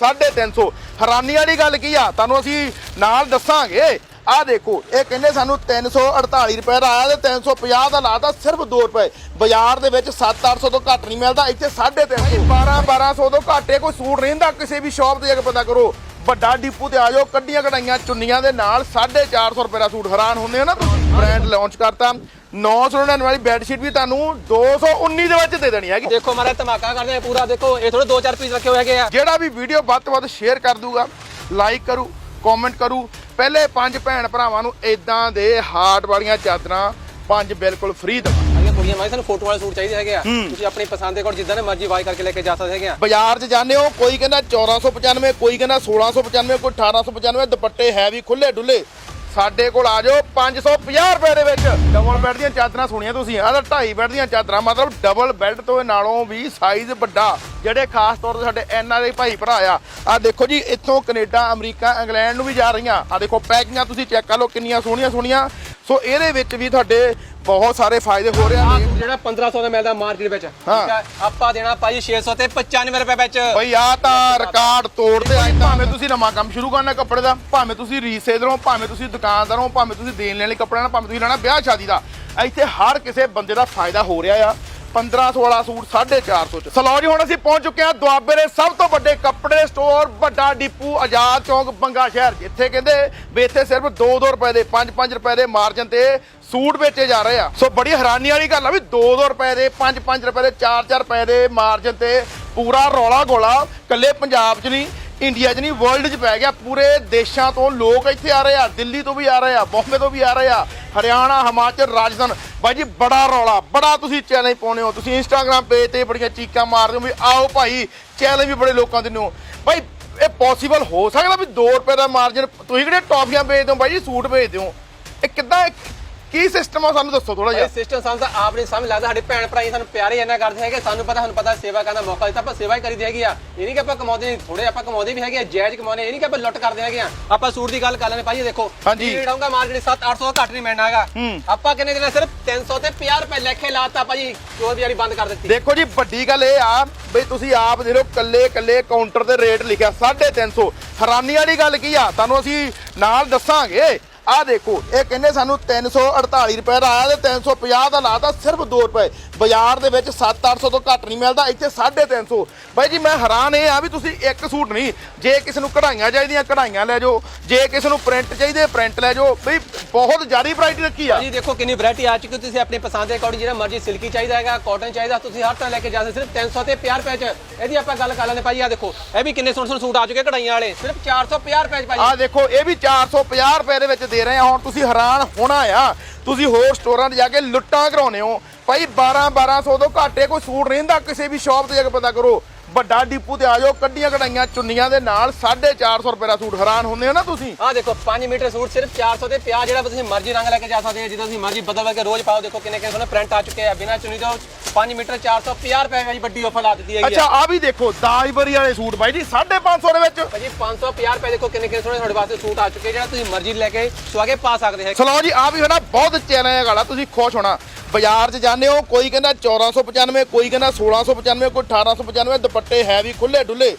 350 ਹੈਰਾਨੀ ਵਾਲੀ ਗੱਲ ਕੀ ਆ? ਤੁਹਾਨੂੰ ਅਸੀਂ ਨਾਲ ਦੱਸਾਂਗੇ। ਆਹ ਦੇਖੋ ਇਹ ਕਹਿੰਦੇ ਸਾਨੂੰ 348 ਰੁਪਏ ਦਾ ਆਇਆ ਤੇ 350 ਦਾ ਲਾਤਾ ਸਿਰਫ 2 ਰੁਪਏ। ਬਾਜ਼ਾਰ ਦੇ ਵਿੱਚ 7-800 ਤੋਂ ਘੱਟ ਨਹੀਂ ਮਿਲਦਾ ਇੱਥੇ 350 12-1200 ਤੋਂ ਘੱਟ ਇਹ ਕੋਈ ਸੂਟ ਰਹਿੰਦਾ ਕਿਸੇ ਵੀ ਸ਼ਾਪ ਤੇ ਜਾ ਕੇ ਪਤਾ ਕਰੋ। ਵੱਡਾ ਡਿਪੂ ਤੇ ਆ ਜਾਓ ਕੱਢੀਆਂ ਕਢਾਈਆਂ ਚੁੰਨੀਆਂ ਦੇ ਨਾਲ 450 ਰੁਪਏ ਦਾ ਸੂਟ। ਹੈਰਾਨ ਹੁੰਦੇ ਹੋ ਨਾ ਤੁਸੀਂ? ਬ੍ਰਾਂਡ ਲਾਂਚ ਕਰਤਾ। 999 ਵਾਲੀ ਬੈੱਡ ਸ਼ੀਟ ਵੀ ਤੁਹਾਨੂੰ 219 ਦੇ ਵਿੱਚ ਦੇ ਦੇਣੀ ਹੈਗੀ। ਦੇਖੋ ਮਾਰਾ ਧਮਾਕਾ ਕਰਦੇ ਆ ਪੂਰਾ ਦੇਖੋ ਇਹ ਥੋੜੇ ਦੋ ਚਾਰ ਪੀਸ ਰੱਖੇ ਹੋਏ ਹੈਗੇ ਆ। ਜਿਹੜਾ ਵੀ ਵੀਡੀਓ ਵੱਧ ਤੋਂ ਵੱਧ ਸ਼ੇਅਰ ਕਰ ਦੂਗਾ ਲਾਈਕ ਕਰੂ ਕਮੈਂਟ ਕਰੂ। ਪਹਿਲੇ ਪੰਜ ਭੈਣ ਭਰਾਵਾਂ ਨੂੰ ਇਦਾਂ ਦੇ ਹਾਰਟ ਵਾਲੀਆਂ ਚਾਦਰਾਂ ਪੰਜ ਬਿਲਕੁਲ ਫ੍ਰੀ ਦਵਾਂ ਕੁੜੀਆਂ ਮਾਈ ਸਾਨੂੰ ਫੋਟੋ ਵਾਲੇ ਸੂਟ ਚਾਹੀਦੇ ਹੈਗੇ ਆ। ਤੁਸੀਂ ਆਪਣੀ ਪਸੰਦ ਦੇ ਕੋਲ ਜਿੱਦਾਂ ਦੇ ਮਰਜ਼ੀ ਵਾਈ ਕਰਕੇ ਲੈ ਕੇ ਜਾ ਸਕਦੇ ਹੈਗੇ ਆ। ਬਾਜ਼ਾਰ 'ਚ ਜਾਂਦੇ ਹੋ ਕੋਈ ਕਹਿੰਦਾ 1495 ਕੋਈ ਕਹਿੰਦਾ 1695 ਕੋਈ 1895 ਦੁਪੱਟੇ ਹੈ ਵੀ ਖੁੱਲੇ ਡੁੱਲੇ ਸਾਡੇ ਕੋਲ ਆ ਜਾਓ 550 ਰੁਪਏ ਦੇ ਵਿੱਚ। ਡਬਲ ਬੈੱਡ ਦੀਆਂ ਚਾਦਰਾਂ ਸੁਣੀਆਂ ਤੁਸੀਂ, ਆਹ ਤਾਂ 2.5 ਬੈੱਡ ਦੀਆਂ ਚਾਦਰਾਂ, ਮਤਲਬ ਡਬਲ ਬੈੱਡ ਤੋਂ ਨਾਲੋਂ ਵੀ ਸਾਈਜ਼ ਵੱਡਾ, ਜਿਹੜੇ ਖਾਸ ਤੌਰ ਤੇ ਸਾਡੇ ਐਨ ਆਰ ਆਈ ਭਾਈ ਭਰਾ ਆ। ਆ ਦੇਖੋ ਜੀ, ਇੱਥੋਂ ਕੈਨੇਡਾ, ਅਮਰੀਕਾ, ਇੰਗਲੈਂਡ ਨੂੰ ਵੀ ਜਾ ਰਹੀਆਂ। ਆ ਦੇਖੋ ਪੈਕਿੰਗਾਂ ਤੁਸੀਂ ਚੈੱਕ ਕਰ ਲਓ, ਕਿੰਨੀਆਂ ਸੋਹਣੀਆਂ ਸੋਹਣੀਆਂ। ਸੋ ਇਹਦੇ ਵਿੱਚ ਵੀ ਤੁਹਾਡੇ ਬਹੁਤ ਸਾਰੇ ਫਾਇਦੇ ਹੋ ਰਹੇ ਸੂਟ ਜਿਹੜਾ 1500 ਦਾ ਮਿਲਦਾ ਮਾਰਕੀਟ ਵਿੱਚ। ਹਾਂ। ਠੀਕ ਹੈ। ਆਪਾਂ ਦੇਣਾ ਭਾਜੀ 600 ਤੇ 95 ਰੁਪਏ ਵਿੱਚ। ਬਈ ਆ ਤਾਂ ਰਿਕਾਰਡ ਤੋੜਦੇ ਅੱਜ ਭਾਵੇਂ ਤੁਸੀਂ ਨਵਾਂ ਕੰਮ ਸ਼ੁਰੂ ਕਰਨਾ ਕੱਪੜੇ ਦਾ ਭਾਵੇਂ ਤੁਸੀਂ ਰੀਸੇਲਰ ਹੋ ਭਾਵੇਂ ਤੁਸੀਂ ਦੁਕਾਨਦਾਰ ਹੋ ਭਾਵੇਂ ਤੁਸੀਂ ਦੇਣ ਲੈਣ ਲਈ ਕੱਪੜਾ ਨਾ ਭਾਵੇਂ ਤੁਸੀਂ ਲੈਣਾ ਵਿਆਹ ਸ਼ਾਦੀ ਦਾ। ਇੱਥੇ ਹਰ ਕਿਸੇ ਬੰਦੇ ਦਾ ਫਾਇਦਾ ਹੋ ਰਿਹਾ ਆ। 1500 ਵਾਲਾ ਸੂਟ 450 ਚ। ਸਲੋ ਜੀ, ਹੁਣ ਅਸੀਂ ਪਹੁੰਚ ਚੁੱਕੇ ਹਾਂ ਦੁਆਬੇ ਦੇ ਸਭ ਤੋਂ ਵੱਡੇ ਕੱਪੜੇ ਸਟੋਰ ਵੱਡਾ ਡਿਪੂ, ਆਜ਼ਾਦ ਚੌਂਕ, ਬੰਗਾ ਸ਼ਹਿਰ ਜਿੱਥੇ ਕਹਿੰਦੇ ਵੀ ਇੱਥੇ ਸਿਰਫ 2-2 ਰੁਪਏ ਦੇ 5-5 ਰੁਪਏ ਦੇ ਮਾਰਜਨ ਤੇ ਸੂਟ ਵੇਚੇ ਜਾ ਰਹੇ ਆ। ਸੋ ਬੜੀ ਹੈਰਾਨੀ ਵਾਲੀ ਗੱਲ ਆ ਵੀ 2-2 ਰੁਪਏ ਦੇ 5-5 ਰੁਪਏ ਦੇ 4-4 ਰੁਪਏ ਦੇ ਮਾਰਜਨ ਤੇ ਪੂਰਾ ਰੌਲਾ ਗੋਲਾ ਕੱਲੇ ਪੰਜਾਬ 'ਚ ਨਹੀਂ ਇੰਡੀਆ 'ਚ ਨਹੀਂ ਵਰਲਡ 'ਚ ਪੈ ਗਿਆ। ਪੂਰੇ ਦੇਸ਼ਾਂ ਤੋਂ ਲੋਕ ਇੱਥੇ ਆ ਰਹੇ ਆ, ਦਿੱਲੀ ਤੋਂ ਵੀ ਆ ਰਹੇ ਆ ਬੰਬੇ ਤੋਂ ਵੀ ਆ ਰਹੇ ਆ। ਹਰਿਆਣਾ, ਹਿਮਾਚਲ, ਰਾਜਸਥਾਨ। ਬਾਈ ਜੀ, ਬੜਾ ਰੌਲਾ, ਬੜਾ ਤੁਸੀਂ ਚੈਲੰਜ ਪਾਉਨੇ ਹੋ। ਤੁਸੀਂ ਇੰਸਟਾਗ੍ਰam ਪੇਜ ਤੇ ਬੜੀਆਂ ਚੀਕਾਂ ਮਾਰਦੇ ਹੋ ਵੀ ਆਓ ਭਾਈ ਚੈਲੰਜ ਵੀ ਬੜੇ ਲੋਕਾਂ ਦਿੰਦੇ ਹੋ ਬਾਈ, ਇਹ ਪੋਸੀਬਲ ਹੋ ਸਕਦਾ ਵੀ 2 ਰੁਪਏ ਦਾ ਮਾਰਜਨ ਤੁਸੀਂ ਕਿਹੜੇ ਟੌਫੀਆਂ ਵੇਚਦੇ ਹੋ ਬਾਈ ਜੀ, ਸੂਟ ਵੇਚਦੇ ਹੋ? ਇਹ ਕਿੱਦਾਂ ਕੀ ਸਿਸਟਮ ਆ ਸਾਨੂੰ ਦੱਸੋ ਥੋੜਾ ਜਿਹਾ। ਇਹ ਸਿਸਟਮ ਸਾਨੂੰ ਤਾਂ ਆਪ ਨਹੀਂ ਸਮਝ ਲੱਗਦਾ ਸਾਡੇ ਭੈਣ ਭਰਾ ਸਾਨੂੰ ਪਿਆਰੇ ਇੰਨਾ ਕਰਦੇ ਹੈਗੇ ਸਾਨੂੰ ਪਤਾ ਸਾਨੂੰ ਪਤਾ ਸੇਵਾ ਕਰਨ ਦਾ ਮੌਕਾ ਦਿੱਤਾ ਆਪਾਂ ਸੇਵਾ ਹੀ ਕਰੀਦੀ ਹੈਗੀ ਆ। ਇਹ ਨਹੀਂ ਕਿ ਆਪਾਂ ਕਮਾਉਂਦੇ ਨਹੀਂ ਥੋੜੇ ਆਪਾਂ ਕਮਾਉਂਦੇ ਵੀ ਹੈਗੇ ਆ ਜਾਇਜ਼ ਕਮਾਉਂਦੇ ਇਹ ਨਹੀਂ ਕਿ ਆਪਾਂ ਲੁੱਟ ਕਰਦੇ ਹੈਗੇ ਆ। ਆਪਾਂ ਸੂਟ ਦੀ ਗੱਲ ਕਰ ਲੈਣੇ ਇਹ ਦੇਖੋ ਹਾਂਜੀ। ਰਹੂੰਗਾ ਮਾਰਕੀਟ 7 800 ਘੱਟ ਨਹੀਂ ਮਿਲਣਾ ਹੈਗਾ। ਆਪਾਂ ਕਿੰਨੇ ਦਿਨ ਸਿਰਫ 300 ਤੇ 50 ਰੁਪਏ ਲੈਖੇ ਲਾਤਾ ਭਾਜੀ ਚੋਰ ਦੀ ਵਾਲੀ ਬੰਦ ਕਰ ਦਿੱਤੀ। ਦੇਖੋ ਜੀ ਵੱਡੀ ਗੱਲ ਇਹ ਆ ਬਈ ਤੁਸੀਂ ਆਪ ਦੇ ਲੋ ਕੱਲੇ ਕੱਲੇ ਕਾਊਂਟਰ ਤੇ ਰੇਟ ਲਿਖਿਆ 350 ਹੈਰਾਨੀ ਵਾਲੀ ਗੱਲ ਕੀ ਆ? ਤੁਹਾਨੂੰ ਅਸੀਂ ਨਾਲ ਦੱਸਾਂਗੇ। ਆਹ ਦੇਖੋ ਇਹ ਕਹਿੰਦੇ ਸਾਨੂੰ 348 ਰੁਪਏ ਦਾ ਆਇਆ ਤੇ 350 ਦਾ ਲਾਤਾ ਸਿਰਫ 2 ਰੁਪਏ। ਬਾਜ਼ਾਰ ਦੇ ਵਿੱਚ 7-800 ਤੋਂ ਘੱਟ ਨਹੀਂ ਮਿਲਦਾ ਇੱਥੇ 350 ਬਾਈ ਜੀ ਮੈਂ ਹੈਰਾਨ ਇਹ ਆ ਵੀ ਤੁਸੀਂ ਇੱਕ ਸੂਟ ਨਹੀਂ ਜੇ ਕਿਸੇ ਨੂੰ ਕਢਾਈਆਂ ਚਾਹੀਦੀਆਂ ਕਢਾਈਆਂ ਲੈ ਜਾਓ। ਜੇ ਕਿਸੇ ਨੂੰ ਪ੍ਰਿੰਟ ਚਾਹੀਦੇ ਪ੍ਰਿੰਟ ਲੈ ਜਾਓ। ਬਈ ਬਹੁਤ ਜ਼ਿਆਦਾ ਵੈਰਾਈਟੀ ਰੱਖੀ ਆ। ਜੀ ਦੇਖੋ ਕਿੰਨੀ ਵੈਰਾਈਟੀ ਆ ਚੁੱਕੀ ਤੁਸੀਂ ਆਪਣੀ ਪਸੰਦ ਦੇ ਅਕੋਰਡਿੰਗ ਜਿਹੜਾ ਮਰਜ਼ੀ ਸਿਲਕੀ ਚਾਹੀਦਾ ਹੈਗਾ ਕਾਟਨ ਚਾਹੀਦਾ ਤੁਸੀਂ ਹਰ ਤਰ੍ਹਾਂ ਲੈ ਕੇ ਜਾ ਸਕਦੇ ਸਿਰਫ 300 ਤੇ 50 ਰੁਪਏ ਚ। ਇਹਦੀ ਆਪਾਂ ਗੱਲ ਕਰ ਲੈਂਦੇ ਭਾਜੀ ਆ ਦੇਖੋ ਇਹ ਵੀ ਕਿੰਨੇ ਸੋਹਣੇ ਸੋਹਣੇ ਸੂਟ ਆ ਚੁੱਕੇ ਕਢਾਈਆਂ ਵਾਲੇ ਸਿਰਫ 450 ਰੁਪਏ ਚ ਭਾਜੀ ਆ ਦੇਖੋ ਇਹ ਵੀ 450 ਰੁਪਏ ਦੇ ਵਿੱਚ ਦੇ ਰਹੇ ਆ। ਹੁਣ ਤੁਸੀਂ ਹੈਰਾਨ ਹੋਣਾ ਆ। ਤੁਸੀਂ ਹੋਰ ਸਟੋਰਾਂ ਚ ਜਾ ਕੇ ਲੁੱਟਾਂ ਕਰਾਉਨੇ ਹੋ। ਭਾਈ 12 1200 ਤੋਂ ਘਾਟੇ ਕੋਈ ਸੂਟ ਰਹਿੰਦਾ ਕਿਸੇ ਵੀ ਸ਼ਾਪ ਤੇ ਜਾ ਕੇ ਪਤਾ ਕਰੋ। ਵੱਡਾ ਡਿਪੂ ਤੇ ਆ ਜਾਓ ਕੱਢੀਆਂ ਕਢਾਈਆਂ ਚੁੰਨੀਆਂ ਦੇ ਨਾਲ 450 ਰੁਪਏ ਦਾ ਸੂਟ। ਹੈਰਾਨ ਹੁੰਦੇ ਹੋ ਨਾ ਤੁਸੀਂ? ਆ ਦੇਖੋ 5 ਮੀਟਰ ਸੂਟ ਸਿਰਫ 400 ਤੇ 50 ਜਿਹੜਾ ਤੁਸੀਂ ਮਰਜ਼ੀ ਰੰਗ ਲੈ ਕੇ ਜਾ ਸਕਦੇ ਹੋ ਜਿੱਦਾਂ ਤੁਸੀਂ ਮਰਜ਼ੀ ਬਦਲ ਕੇ ਰੋਜ਼ ਪਾਓ ਦੇਖੋ ਕਿੰਨੇ ਕਿੰਨੇ ਸੋਹਣੇ ਪ੍ਰਿੰਟ ਆ ਚੁੱਕੇ ਆ ਬਿਨਾਂ ਚੁੰਨੀ ਤੋਂ 5 ਮੀਟਰ 450 ਰੁਪਏ ਵਿੱਚ ਵੱਡੀ ਆਫਰ ਲਾ ਦਿੱਤੀ ਹੈਗੀ ਅੱਛਾ ਆ ਵੀ ਦੇਖੋ ਦਾਜਬਰੀ ਵਾਲੇ ਸੂਟ ਬਾਈ ਜੀ 550 ਦੇ ਵਿੱਚ। ਭਾਜੀ 550 ਰੁਪਏ ਦੇਖੋ ਕਿੰਨੇ ਕਿੰਨੇ ਸੋਹਣੇ ਤੁਹਾਡੇ ਵਾਸਤੇ ਸੂਟ ਆ ਚੁੱਕੇ ਜਿਹੜਾ ਤੁਸੀਂ ਮਰਜ਼ੀ ਲੈ ਕੇ ਸੁਆ ਕੇ ਪਾ ਸਕਦੇ ਹੈ ਸਲੋ ਜੀ ਆ ਵੀ ਹੋਣਾ ਬਹੁਤ ਚੈਲੰਜ ਵਾਲਾ ਤੁਸੀਂ ਖੁਸ਼ ਹੋਣਾ। ਬਾਜ਼ਾਰ 'ਚ ਜਾਂਦੇ ਹੋ, ਕੋਈ ਕਹਿੰਦਾ 1495 ਕੋਈ ਕਹਿੰਦਾ 1695 ਕੋਈ 1895 ਦੁਪੱਟੇ ਹੈ ਵੀ ਖੁੱਲੇ ਡੁੱਲੇ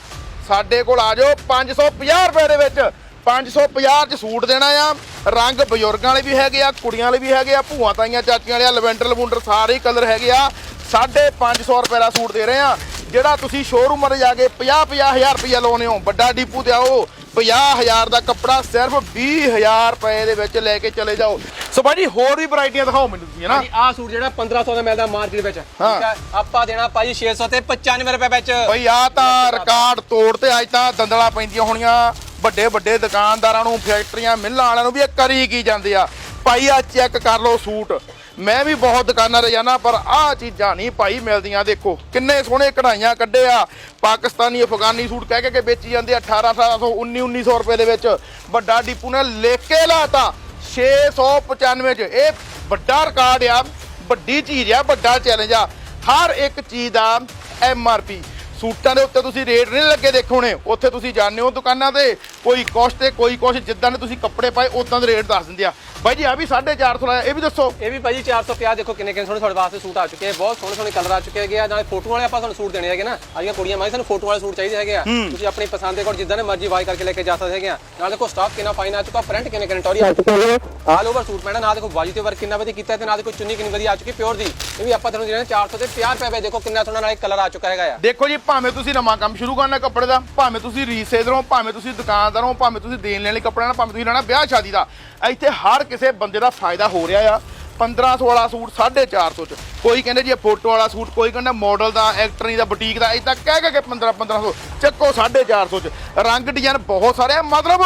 ਸਾਡੇ ਕੋਲ ਆ ਜਾਓ 550 ਰੁਪਏ ਦੇ ਵਿੱਚ। 550 ਚ ਸੂਟ ਦੇਣਾ ਆ। ਰੰਗ ਬਜ਼ੁਰਗਾਂ ਵਾਲੇ ਵੀ ਹੈਗੇ ਆ, ਕੁੜੀਆਂ ਵਾਲੇ ਵੀ ਹੈਗੇ ਆ, ਭੂਆ ਤਾਈਆਂ, ਚਾਚੀਆਂ ਵਾਲੇ ਆ, ਲਵੈਂਡਰ, ਲਵੁੰਡਰ ਸਾਰੇ ਕਲਰ ਹੈਗੇ ਆ। 550 ਰੁਪਏ ਦਾ ਸੂਟ ਦੇ ਰਹੇ ਆ। ਜਿਹੜਾ ਤੁਸੀਂ ਸ਼ੋਰੂਮ 'ਤੇ ਜਾ ਕੇ 50 50000 ਰੁਪਏ ਲਾਉਨੇ ਹੋ, ਵੱਡਾ ਡੀਪੂ ਤੇ ਆਓ 50000 ਦਾ ਕੱਪੜਾ ਸਿਰਫ 20000 ਰੁਪਏ ਦੇ ਵਿੱਚ ਲੈ ਕੇ ਚਲੇ ਜਾਓ। ਸੋ ਭਾਜੀ ਹੋਰ ਵੀ ਵੈਰਾਈਟੀਆਂ ਦਿਖਾਓ ਮੈਨੂੰ ਤੁਸੀਂ ਹਨਾ ਆ ਸੂਟ ਜਿਹੜਾ 1500 ਦਾ ਮਿਲਦਾ ਮਾਰਕੀਟ ਵਿੱਚ। ਹਾਂ। ਠੀਕ ਹੈ। ਆਪਾਂ ਦੇਣਾ ਭਾਜੀ 600 ਤੇ 95 ਰੁਪਏ ਵਿੱਚ। ਬਈ ਆ ਤਾਂ ਰਿਕਾਰਡ ਤੋੜ ਤੇ ਅੱਜ ਤਾਂ ਦੰਦਲਾ ਪੈਂਦੀਆਂ ਹੋਣੀਆਂ। ਵੱਡੇ ਵੱਡੇ ਦੁਕਾਨਦਾਰਾਂ ਨੂੰ ਫੈਕਟਰੀਆਂ ਮਿੱਲਾਂ ਵਾਲਿਆਂ ਨੂੰ ਵੀ ਇਹ ਕਰੀ ਕੀ ਜਾਂਦੇ ਆ। ਭਾਈ ਆ ਚੈੱਕ ਕਰ ਲਓ ਸੂਟ। ਮੈਂ ਵੀ ਬਹੁਤ ਦੁਕਾਨਾਂ ਤੇ ਜਾਣਾ ਪਰ ਆਹ ਚੀਜ਼ਾਂ ਨਹੀਂ ਭਾਈ ਮਿਲਦੀਆਂ, ਦੇਖੋ। ਕਿੰਨੇ ਸੋਹਣੇ ਕਢਾਈਆਂ ਕੱਢੇ ਆ। ਪਾਕਿਸਤਾਨੀ, ਅਫਗਾਨੀ ਸੂਟ ਕਹਿ ਕਹਿ ਕੇ ਵੇਚੀ ਜਾਂਦੇ ਆ 18 1800 19 1900 ਰੁਪਏ ਦੇ ਵਿੱਚ। ਵੱਡਾ ਡੀਪੂ ਨੇ ਲਿਖ ਕੇ ਲਾਤਾ 695 ਚ। ਇਹ ਵੱਡਾ ਰਿਕਾਰਡ ਆ, ਵੱਡੀ ਚੀਜ਼ ਆ, ਵੱਡਾ ਚੈਲੰਜ ਆ। ਹਰ ਇੱਕ ਚੀਜ਼ ਦਾ ਐਮ ਆਰ ਪੀ ਸੂਟਾਂ ਦੇ ਉੱਤੇ ਤੁਸੀਂ ਰੇਟ ਨਹੀਂ ਲੱਗੇ ਦੇਖੋਣੇ ਉੱਥੇ ਤੁਸੀਂ ਜਾਂਦੇ ਹੋ ਦੁਕਾਨਾਂ ਤੇ। ਕੋਈ ਕੁਛ ਤੇ ਕੋਈ ਕੁਛ, ਜਿੱਦਾਂ ਦੇ ਤੁਸੀਂ ਕੱਪੜੇ ਪਾਏ ਉਦਾਂ ਦੇ ਰੇਟ ਦੱਸ ਦਿੰਦੇ ਆ। ਬਾਈ ਜੀ ਆ ਵੀ 450 ਲਾਇਆ ਇਹ ਵੀ ਦੱਸੋ। ਇਹ ਵੀ ਭਾਜੀ 450 ਦੇਖੋ ਕਿੰਨੇ ਕਿੰਨੇ ਸੋਹਣੇ ਤੁਹਾਡੇ ਵਾਸਤੇ ਸੂਟ ਆ ਚੁੱਕੇ ਆ ਬਹੁਤ ਸੋਹਣੇ ਸੋਹਣੇ ਕਲਰ ਆ ਚੁੱਕੇ ਹੈਗੇ ਆ ਨਾਲੇ ਫੋਟੋ ਵਾਲੇ ਆਪਾਂ ਤੁਹਾਨੂੰ ਸੂਟ ਦੇਣੇ ਹੈਗੇ ਨਾ ਆਜੀਆਂ ਕੁੜੀਆਂ ਮਾਈ ਸਾਨੂੰ ਫੋਟੋ ਵਾਲੇ ਸੂਟ ਚਾਹੀਦੇ ਹੈਗੇ ਆ। ਤੁਸੀਂ ਆਪਣੀ ਪਸੰਦ ਦੇ ਕੋਲ ਜਿੱਦਾਂ ਦੇ ਮਰਜ਼ੀ ਵਾਈ ਕਰਕੇ ਲੈ ਕੇ ਜਾ ਸਕਦੇ ਹੈਗੇ ਆ। ਨਾਲ ਦੇਖੋ ਸਟਾਕ ਕਿੰਨਾ ਫਾਈਨ ਆ ਚੁੱਕਾ ਪ੍ਰਿੰਟ ਕਿੰਨੇ ਕਿੰਨੇ ਟੌਰੀ ਆ ਚੁੱਕੇ ਹੈਗੇ ਆਲ ਓਵਰ ਸੂਟ ਪੈਣਾ ਨਾਲ ਦੇਖੋ ਬਾਜੂ ਤੇ ਵਰਕ ਕਿੰਨਾ ਵਧੀਆ ਕੀਤਾ ਹੈ ਤੇ ਨਾਲ ਦੇਖੋ ਚੁੰਨੀ ਕਿੰਨੀ ਵਧੀਆ ਆ ਚੁੱਕੀ ਪਿਓਰ ਦੀ। ਇਹ ਵੀ ਆਪਾਂ ਤੁਹਾਨੂੰ ਦੇਣਾ 400 ਤੇ 50 ਰੁਪਏ ਵਿੱਚ ਦੇਖੋ ਕਿੰਨਾ ਸੋਹਣਾ ਨਾਲੇ ਕਲਰ ਆ ਚੁੱਕਾ ਹੈਗਾ ਆ। ਦੇਖੋ ਜੀ ਭਾਵੇਂ ਤੁਸੀਂ ਨਵਾਂ ਕੰਮ ਸ਼ੁਰੂ ਕਰਨਾ ਕੱਪੜੇ ਦਾ ਭਾਵੇਂ ਤੁਸੀਂ ਰੀਸੇਲਰ ਹੋ ਭਾਵੇਂ ਤੁਸੀਂ ਦੁਕਾਨਦਾਰ ਹੋ ਭਾਵੇਂ ਤੁਸੀਂ ਦੇਣ ਲੈਣ ਲਈ ਕੱਪੜਾ ਨਾ ਭਾਵੇਂ ਤੁਸੀਂ ਲੈਣਾ ਵਿਆਹ ਸ਼ਾਦੀ ਦਾ ਇੱਥੇ ਹਰ ਕਿਸੇ ਬੰਦੇ ਦਾ ਫਾਇਦਾ ਹੋ ਰਿਹਾ ਆ 15 16 ਸੂਟ 450 ਚ। ਕੋਈ ਕਹਿੰਦੇ ਜੀ ਇਹ ਫੋਟੋ ਵਾਲਾ ਸੂਟ, ਕੋਈ ਕਹਿੰਦਾ ਮਾਡਲ ਦਾ ਐਕਟਰੀ ਦਾ ਬੁਟੀਕ ਦਾ ਇਦਾਂ ਕਹਿ ਕਹਿ ਕੇ 15 1500 ਚੱਕੋ 450 ਚ। ਰੰਗ ਡਿਜ਼ਾਈਨ ਬਹੁਤ ਸਾਰੇ ਆ, ਮਤਲਬ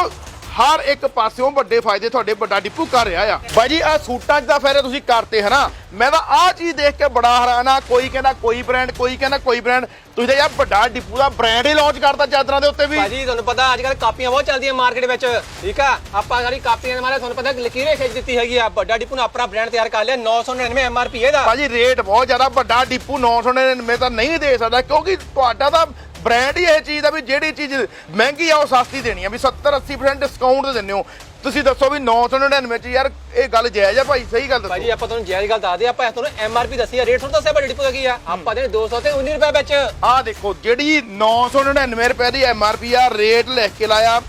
ਹਰ ਇੱਕ ਪਾਸਿਓਂ ਵੱਡੇ ਫਾਇਦੇ ਤੁਹਾਡੇ ਵੱਡਾ ਡਿਪੂ ਕਰ ਰਿਹਾ ਆ। ਬਾਈ ਜੀ ਆ ਸੂਟਾਂ 'ਚ ਤਾਂ ਫਾਇਦੇ ਤੁਸੀਂ ਕਰਤੇ ਹਨਾ। ਮੈਂ ਤਾਂ ਆਹ ਚੀਜ਼ ਦੇਖ ਕੇ ਬੜਾ ਹੈਰਾਨ ਆ। ਕੋਈ ਕਹਿੰਦਾ ਕੋਈ ਬ੍ਰਾਂਡ ਕੋਈ ਕਹਿੰਦਾ ਕੋਈ ਬ੍ਰਾਂਡ ਤੁਸੀਂ ਤਾਂ ਯਾਰ ਵੱਡਾ ਡਿਪੂ ਦਾ ਬ੍ਰਾਂਡ ਹੀ ਲਾਂਚ ਕਰਤਾ ਚਾਦਰਾਂ ਦੇ ਉੱਤੇ ਵੀ। ਭਾਜੀ ਤੁਹਾਨੂੰ ਪਤਾ ਅੱਜ ਕੱਲ ਕਾਪੀਆਂ ਬਹੁਤ ਚੱਲਦੀਆਂ ਮਾਰਕੀਟ ਵਿੱਚ। ਠੀਕ ਆ? ਆਪਾਂ ਸਾਰੀ ਕਾਪੀਆਂ ਦੇ ਮਾਰੇ ਤੁਹਾਨੂੰ ਪਤਾ ਲਕੀਰੇ ਖਿੱਚ ਦਿੱਤੀ ਹੈਗੀ ਆ। ਵੱਡਾ ਡਿਪੂ ਨੇ ਆਪਣਾ ਬ੍ਰਾਂਡ ਤਿਆਰ ਕਰ ਲਿਆ 999 ਐਮਆਰਪੀ ਇਹਦਾ। ਭਾਜੀ ਰੇਟ ਬਹੁਤ ਜ਼ਿਆਦਾ ਵੱਡਾ ਡਿਪੂ 999 ਤਾਂ ਨਹੀਂ ਦੇ ਸਕਦਾ ਕਿਉਂਕਿ ਤੁਹਾਡਾ ਤਾਂ ਬ੍ਰਾਂਡ ਹੀ ਇਹ ਚੀਜ਼ ਦਾ ਵੀ ਜਿਹੜੀ ਚੀਜ਼ ਮਹਿੰਗੀ ਆ ਉਹ ਸਸਤੀ ਦੇਣੀ ਆ। ਵੀ 70 80% ਡਿਸਕਾਊਂਟ ਤੇ ਦਿੰਦੇ ਹੋ। ਤੁਸੀਂ ਦੱਸੋ ਵੀ 999 ਚ ਯਾਰ ਇਹ ਗੱਲ ਜਾਇਜ਼ ਆ ਭਾਈ? ਸਹੀ ਗੱਲ ਦੱਸੋ। ਭਾਜੀ ਆਪਾਂ ਤੁਹਾਨੂੰ ਜਾਇਜ਼ ਗੱਲ ਦੱਸਦੇ ਆਪਾਂ ਤੁਹਾਨੂੰ ਐਮਆਰਪੀ ਦੱਸੀ ਆ। ਰੇਟ ਥੋੜਾ ਦੱਸਿਆ ਡਿਪੂ ਦਾ ਕੀ ਆ। ਆਪਾਂ ਦੇ 200 ਤੇ 19 ਰੁਪਏ ਵਿੱਚ। ਆਹ ਦੇਖੋ ਜਿਹੜੀ 999 ਰੁਪਏ ਦੀ ਐਮਆਰਪੀ ਆ ਰੇਟ ਲਿਖ ਕੇ ਲਾਇਆ।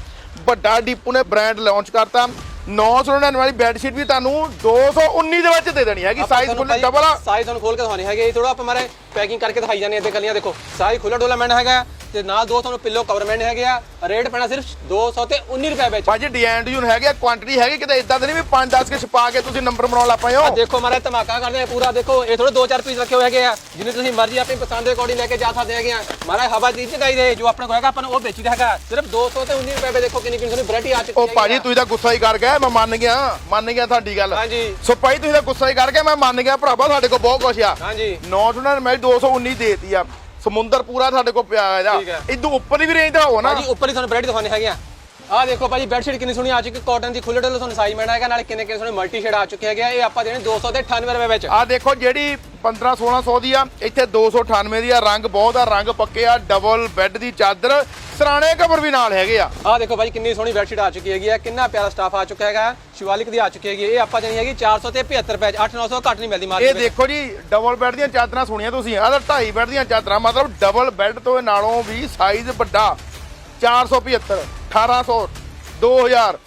ਵੱਡਾ ਡਿਪੂ ਨੇ ਬ੍ਰਾਂਡ ਲਾਂਚ ਕਰਤਾ। 999 ਵਾਲੀ ਬੈੱਡ ਸ਼ੀਟ ਵੀ ਤੁਹਾਨੂੰ 219 ਦੇ ਵਿੱਚ ਦੇ ਦੇਣੀ ਹੈਗੀ। ਸਾਈਜ਼ ਫੁੱਲ ਡਬਲ ਆ। ਸਾਈਜ਼ ਤੁਹਾਨੂੰ ਖੋਲ ਕੇ ਦਿਖਾਉਣੇ ਹੈਗੇ। ਥੋੜਾ ਆਪਾਂ ਮਾਰੇ ਪੈਕਿੰਗ ਕਰਕੇ ਦਿਖਾਈ ਜਾਂਦੇ ਇੱਥੇ ਕੱਲੀਆਂ ਦੇਖੋ। ਸਾਈਜ਼ ਖੁੱਲਾ ਡੋਲਾ ਮੈਨ ਹੈਗਾ। ਤੇ ਨਾਲ ਦੋ ਤੁਹਾਨੂੰ ਪਿੱਲੋ ਕਵਰ ਮੈਨ ਹੈਗੇ ਆ। ਰੇਟ ਪੈਣਾ ਸਿਰਫ 200 ਤੇ 19 ਰੁਪਏ ਵਿੱਚ। ਭਾਜੀ ਡਿਜ਼ਾਈਨ ਡਿਜ਼ਾਈਨ ਹੈਗੇ ਆ ਕੁਆਂਟੀਟੀ ਹੈਗੀ ਕਿਤੇ ਇਦਾਂ ਤਾਂ ਨਹੀਂ ਵੀ 5-10 ਕੇ ਛਪਾ ਕੇ ਤੁਸੀਂ ਨੰਬਰ ਬਣਾਉਣ ਲੱਗ ਪਏ ਹੋ? ਆ ਦੇਖੋ ਮਾਰੇ ਧਮਾਕਾ ਕਰਦੇ ਆ ਪੂਰਾ। ਦੇਖੋ ਇਹ ਥੋੜੇ ਦੋ ਚਾਰ ਪੀਸ ਰੱਖੇ ਹੋਏ ਹੈਗੇ ਆ ਜਿੰਨੇ ਤੁਸੀਂ ਮਰਜ਼ੀ ਆਪਣੀ ਪਸੰਦ ਦੇ ਅਕੋਰਡਿੰਗ ਲੈ ਕੇ ਜਾ ਸਕਦੇ ਹੈਗੇ ਆ। ਮਾਰਾ ਹਵਾ ਦੀ ਚਗਾਈ ਦੇ ਜੋ ਆਪਣੇ ਕੋਲ ਹੈਗਾ ਆਪਾਂ ਨੂੰ ਉਹ ਵੇਚੀਦਾ ਹੈਗਾ। ਸਿਰਫ 200 ਤੇ 19 ਰੁਪਏ ਵਿੱਚ ਦੇਖੋ ਕਿੰਨੀ ਕਿੰਨੀ ਵੈਰਾਈਟੀ ਆ ਚੁੱਕੀ ਉਹ ਹੈਗੀ ਭਾਜੀ। ਤੁਸੀਂ ਤਾਂ ਗੁੱਸਾ ਹੀ ਕਰ ਗਏ ਮੈਂ ਮੰਨ ਗਿਆ ਮੰਨ ਗਿਆ ਤੁਹਾਡੀ ਗੱਲ। ਹਾਂਜੀ। ਸੋ ਭਾਈ ਤੁਸੀਂ ਤਾਂ ਗੁੱਸਾ ਹੀ ਕਰ ਗਏ ਮੈਂ ਮੰਨ ਗਿਆ ਭਰਾਵਾ ਸਾਡੇ ਕੋਲ ਬਹੁਤ ਕੁਛ ਆ। ਹਾਂਜੀ। 999 219 ਦੇਤੀ ਆ। ਸਮੁੰਦਰ ਪੂਰਾ ਸਾਡੇ ਕੋਲ ਪਿਆ ਇਹਦਾ ਠੀਕ ਹੈ। ਇਦੋਂ ਉੱਪਰ ਵੀ ਰੇਂਜ ਦਾ ਹੋ ਨਾ। ਭਾਜੀ ਉੱਪਰ ਹੀ ਤੁਹਾਨੂੰ ਵੈਰਾਈਟੀ ਦਿਖਾਉਣੇ ਹੈਗੇ ਆ। ਆਹ ਦੇਖੋ ਭਾਜੀ ਬੈੱਡ ਸ਼ੀਟ ਕਿੰਨੀ ਸੋਹਣੀ ਆ ਚੁੱਕੀ ਕਾਟਨ ਦੀ ਖੁੱਲੇ ਡੁੱਲੇ ਤੁਹਾਨੂੰ ਸਾਈਜ਼ ਮਿਲਣਾ ਹੈਗਾ ਨਾਲੇ ਕਿੰਨੇ ਕਿੰਨੇ ਸੋਹਣੇ ਮਲਟੀ ਸ਼ੇਡ ਆ ਚੁੱਕੇ ਹੈਗੇ ਆ। ਇਹ ਆਪਾਂ ਦੇਣੇ 200 ਤੇ 98 ਰੁਪਏ ਵਿੱਚ। ਆ ਦੇਖੋ ਜਿਹੜੀ 15 1600 ਦੀ ਆ ਇੱਥੇ 298 ਦੀ ਆ ਰੰਗ ਬਹੁਤ ਆ ਰੰਗ ਪੱਕੇ ਆ ਡਬਲ ਬੈੱਡ ਦੀ ਚਾਦਰ ਸਰਾਣੇ ਕਵਰ ਵੀ ਨਾਲ ਹੈਗੇ ਆ। ਆਹ ਦੇਖੋ ਭਾਜੀ ਕਿੰਨੀ ਸੋਹਣੀ ਬੈੱਡ ਸ਼ੀਟ ਆ ਚੁੱਕੀ ਹੈਗੀ ਆ ਕਿੰਨਾ ਪਿਆਰਾ ਸਟਾਫ ਆ ਚੁੱਕਾ ਹੈਗਾ ਸ਼ਿਵਾਲਿਕ ਦੀ ਆ ਚੁੱਕੀ ਹੈਗੀ ਇਹ ਆਪਾਂ ਦੇਣੀ ਹੈਗੀ 400 ਤੇ 75 ਰੁਪਏ 8-900 ਘੱਟ ਨਹੀਂ ਮਿਲਦੀ ਇਹ ਮਾਰਕੀਟ ਵਿੱਚ। ਦੇਖੋ ਜੀ ਡਬਲ ਬੈੱਡ ਦੀਆਂ ਚਾਦਰਾਂ ਸੁਣੀਆਂ ਤੁਸੀਂ ਆਹ ਤਾਂ 2.5 ਬੈੱਡ ਦੀਆਂ ਚਾਦਰਾਂ ਮਤਲਬ ਡਬਲ ਬੈੱਡ ਤੋਂ ਇਹ ਨਾਲੋਂ ਵੀ ਸਾਈਜ਼ ਵੱਡਾ 475 1800 2000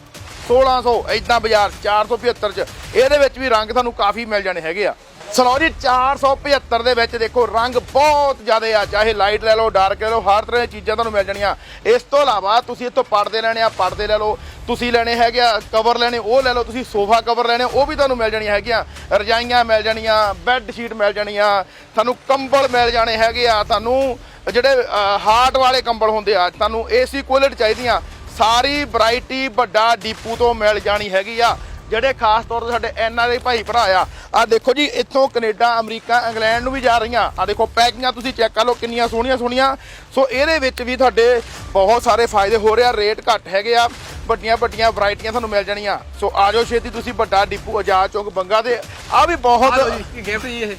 1600 ਇਦਾਂ ਬਾਜ਼ਾਰ 475 ਚ। ਇਹਦੇ ਵਿੱਚ ਵੀ ਰੰਗ ਤੁਹਾਨੂੰ ਕਾਫੀ ਮਿਲ ਜਾਣੇ ਹੈਗੇ ਆ। ਸਲੋ ਜੀ 475 ਦੇ ਵਿੱਚ ਦੇਖੋ, ਰੰਗ ਬਹੁਤ ਜ਼ਿਆਦਾ ਆ। ਚਾਹੇ ਲਾਈਟ ਲੈ ਲਓ ਡਾਰਕ ਲੈ ਲਓ, ਹਰ ਤਰ੍ਹਾਂ ਦੀਆਂ ਚੀਜ਼ਾਂ ਤੁਹਾਨੂੰ ਮਿਲ ਜਾਣੀਆਂ। ਇਸ ਤੋਂ ਇਲਾਵਾ ਤੁਸੀਂ ਇੱਥੋਂ ਪਰਦੇ ਲੈਣੇ ਆ, ਪਰਦੇ ਲੈ ਲਓ। ਤੁਸੀਂ ਲੈਣੇ ਹੈਗੇ ਆ ਕਵਰ ਲੈਣੇ, ਉਹ ਲੈ ਲਓ। ਤੁਸੀਂ ਸੋਫਾ ਕਵਰ ਲੈਣੇ, ਉਹ ਵੀ ਤੁਹਾਨੂੰ ਮਿਲ ਜਾਣੀਆਂ ਹੈਗੀਆਂ। ਰਜਾਈਆਂ ਮਿਲ ਜਾਣੀਆਂ ਬੈੱਡ ਸ਼ੀਟ ਮਿਲ ਜਾਣੀਆਂ। ਤੁਹਾਨੂੰ ਕੰਬਲ ਮਿਲ ਜਾਣੇ ਹੈਗੇ ਆ। ਤੁਹਾਨੂੰ ਜਿਹੜੇ ਹਾਰਟ ਵਾਲੇ ਕੰਬਲ ਹੁੰਦੇ ਆ, ਤੁਹਾਨੂੰ ਏਸੀ ਕੁਇਲਟ ਚਾਹੀਦੀਆਂ। ਸਾਰੀ ਵੈਰਾਈਟੀ ਵੱਡਾ ਡੀਪੂ ਤੋਂ ਮਿਲ ਜਾਣੀ ਹੈਗੀ ਆ ਜਿਹੜੇ ਖਾਸ ਤੌਰ ਤੇ ਸਾਡੇ ਐਨ ਆਰ ਆਈ ਭਾਈ ਭਰਾ ਆ। ਆ ਦੇਖੋ ਜੀ ਇੱਥੋਂ ਕੈਨੇਡਾ ਅਮਰੀਕਾ ਇੰਗਲੈਂਡ ਨੂੰ ਵੀ ਜਾ ਰਹੀਆਂ। ਆ ਦੇਖੋ ਪੈਕਿੰਗਾਂ ਤੁਸੀਂ ਚੈੱਕ ਕਰ ਲਓ ਕਿੰਨੀਆਂ ਸੋਹਣੀਆਂ ਸੋਹਣੀਆਂ। ਸੋ ਇਹਦੇ ਵਿੱਚ ਵੀ ਤੁਹਾਡੇ ਬਹੁਤ ਸਾਰੇ ਫਾਇਦੇ ਹੋ ਰਹੇ ਆ ਰੇਟ ਘੱਟ ਹੈਗੇ ਆ ਵੱਡੀਆਂ ਵੱਡੀਆਂ ਵੈਰਾਈਟੀਆਂ ਤੁਹਾਨੂੰ ਮਿਲ ਜਾਣੀਆਂ। ਸੋ ਆਜੋ ਛੇਤੀ ਤੁਸੀਂ ਵੱਡਾ ਡੀਪੂ ਆਜ਼ਾਦ ਚੌਂਕ ਬੰਗਾ ਦੇ। ਆ ਵੀ ਬਹੁਤ ਗਿਫਟ ਜੀ ਇਹ?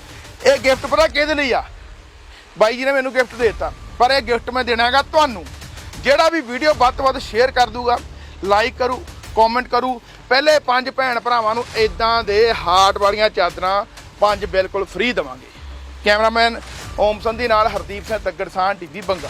ਇਹ ਗਿਫਟ ਪਤਾ ਕਿਹਦੇ ਲਈ ਆ? ਬਾਈ ਜੀ ਨੇ ਮੈਨੂੰ ਗਿਫਟ ਦੇ ਦਿੱਤਾ ਪਰ ਇਹ ਗਿਫਟ ਮੈਂ ਦੇਣਾ ਹੈਗਾ ਤੁਹਾਨੂੰ। ਜਿਹੜਾ ਵੀ ਵੀਡੀਓ ਵੱਧ ਤੋਂ ਵੱਧ ਸ਼ੇਅਰ ਕਰ ਦੂਗਾ ਲਾਈਕ ਕਰੂ ਕਮੈਂਟ ਕਰੂ। ਪਹਿਲੇ ਪੰਜ ਭੈਣ ਭਰਾਵਾਂ ਨੂੰ ਇਦਾਂ ਦੇ ਹਾਰਟ ਵਾਲੀਆਂ ਚਾਦਰਾਂ ਪੰਜ ਬਿਲਕੁਲ ਫ੍ਰੀ ਦਵਾਂਗੇ। ਕੈਮਰਾਮੈਨ ਓਮ ਸੰਧੀ ਨਾਲ ਹਰਦੀਪ ਸਿੰਘ ਤੱਗੜਸਾਨ ਟੀਵੀ ਬੰਗਾ